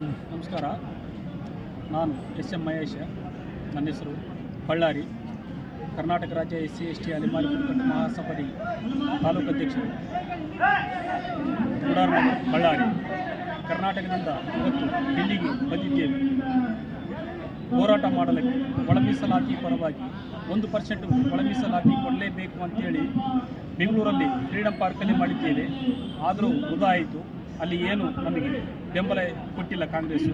ನಮಸ್ಕಾರ. ನಾನು S M Mahesh, ನನ್ನ ಹೆಸರು ಬಳ್ಳಾರಿ. ಕರ್ನಾಟಕ ರಾಜ್ಯ ಎಸ್ ಸಿ, ಎಸ್ ಟಿ ಅಲಿಮಾಲಿ ಕುಟುಂಬ ಮಹಾಸಭಾದಿ ತಾಲೂಕು ಅಧ್ಯಕ್ಷರು. ಉಡಾರ್ನಗರ ಬಳ್ಳಾರಿ. ಕರ್ನಾಟಕದಿಂದ ಇವತ್ತು ಡೆಲ್ಲಿಗೆ ಬಂದಿದ್ದೇವೆ. ಹೋರಾಟ ಮಾಡಲಿಕ್ಕೆ ಒಳ ಮೀಸಲಾತಿ ಪರವಾಗಿ ಒಂದು ಪರ್ಸೆಂಟ್ ಒಳ ಮೀಸಲಾತಿ ಕೊಡಲೇಬೇಕು ಅಂತೇಳಿ ಬೆಂಗಳೂರಲ್ಲಿ ಫ್ರೀಡಮ್ ಪಾರ್ಕಲ್ಲಿ ಮಾಡಿದ್ದೇವೆ. ಆದರೂ ಉದಾಯಿತು ಅಲ್ಲಿ ಏನು ನಮಗೆ ಬೆಂಬಲ ಕೊಟ್ಟಿಲ್ಲ ಕಾಂಗ್ರೆಸ್.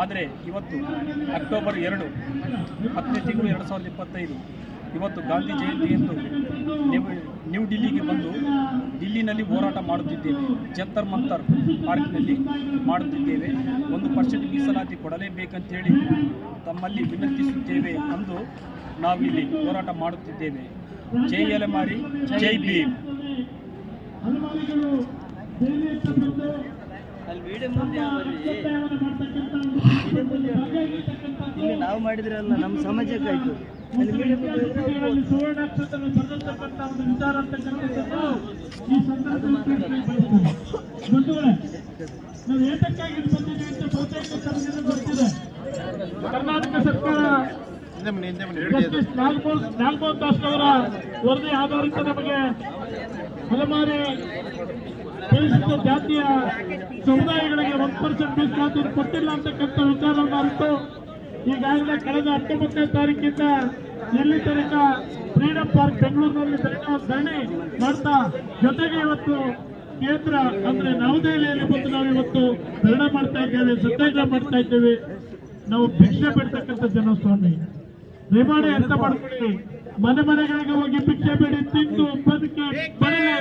ಆದರೆ ಇವತ್ತು ಅಕ್ಟೋಬರ್ ಎರಡು, ಹತ್ತನೇ ತಿಂಗಳು ಎರಡು ಸಾವಿರದ ಇಪ್ಪತ್ತೈದು, ಇವತ್ತು ಗಾಂಧಿ ಜಯಂತಿ ಎಂದು ನ್ಯೂ ಡೆಲ್ಲಿಗೆ ಬಂದು ದಿಲ್ಲಿನಲ್ಲಿ ಹೋರಾಟ ಮಾಡುತ್ತಿದ್ದೇವೆ, ಜಂತರ್ ಮಂತರ್ ಪಾರ್ಕ್ನಲ್ಲಿ ಮಾಡುತ್ತಿದ್ದೇವೆ. ಒಂದು ಪರ್ಸೆಂಟ್ ಮೀಸಲಾತಿ ಕೊಡಲೇಬೇಕಂತೇಳಿ ತಮ್ಮಲ್ಲಿ ವಿನಂತಿಸುತ್ತೇವೆ ಅಂದು ನಾವಿಲ್ಲಿ ಹೋರಾಟ ಮಾಡುತ್ತಿದ್ದೇವೆ. ಜೈ ಎಲೆಮಾರಿ ಜೈ ಭೀಮ್. ಅಲ್ಲಿ ವಿಡಿಯೋ ಮುಂದೆ ಇಲ್ಲಿ ನಾವು ಮಾಡಿದ್ರಲ್ಲ ನಮ್ಮ ಸಮಾಜಕ್ಕಾಯ್ತು ಅಲ್ಲಿ ವಿಡಿಯೋ ಮುಂದೆ ಹೋದ್ರೆ ಅವ್ರು ಇದರಲ್ಲಿ ಸುವರ್ಣಾಕ್ಷರದಲ್ಲಿ ಬರೆದಿರ್ತಕ್ಕಂಥ ಒಂದು ವಿಚಾರ ಅಂತಕ್ಕಂಥದ್ದನ್ನು ಈ ಸಂದರ್ಭದಲ್ಲಿ ಬಂಧುಗಳೇ ನಾವು ಏತಕ್ಕಾಗಿ ಬಂದಿದ್ದೀವಿ ಅಂತ ಬಹುತೇಕ ಗೊತ್ತಿದೆ. ಕರ್ನಾಟಕ ಸರ್ಕಾರ ಜಸ್ಟಿಸ್ ನಾಗಮೋಹನ್ ದಾಸ್ ಅವರ ವರದಿ ಆಧಾರಿತ ನಮಗೆ ಹಲವಾರು ಪರಿಶಿಷ್ಟ ಜಾತಿಯ ಸಮುದಾಯಗಳಿಗೆ ಒಂದು ಪರ್ಸೆಂಟ್ ಮೀಸಲಾತಿ ಕೊಟ್ಟಿಲ್ಲ ಅಂತಕ್ಕಂಥ ವಿಚಾರವನ್ನು ಅರಿತು, ಈಗಾಗಲೇ ಕಳೆದ ಹತ್ತೊಂಬತ್ತನೇ ತಾರೀಕಿಂದ ಇಲ್ಲಿ ತನಕ ಫ್ರೀಡಂ ಪಾರ್ಕ್ ಬೆಂಗಳೂರಿನಲ್ಲಿ ತನಕ ಧರಣಿ ಮಾಡ್ತಾ, ಜೊತೆಗೆ ಇವತ್ತು ಕೇಂದ್ರ ಅಂದ್ರೆ ನವದೆಹಲಿಯಲ್ಲಿ ಬಂದು ನಾವು ಇವತ್ತು ಧರಣಿ ಮಾಡ್ತಾ ಇದ್ದೇವೆ, ಸತ್ಯಾಗ್ರಹ ಮಾಡ್ತಾ ಇದ್ದೇವೆ. ನಾವು ಭಿಕ್ಷೆ ಬಿಡ್ತಕ್ಕಂಥ ಜನಸ್ವಾಮಿ. ಸ್ವಾಮಿ ಎಂತ ಮಾಡ್ಕೊಳ್ಳಿ. ಮನೆ ಮನೆಗಳಿಗೆ ಹೋಗಿ ಭಿಕ್ಷೆ ಬೇಡಿ ತಿಂದು ಬದುಕಿ ಬರಲಿ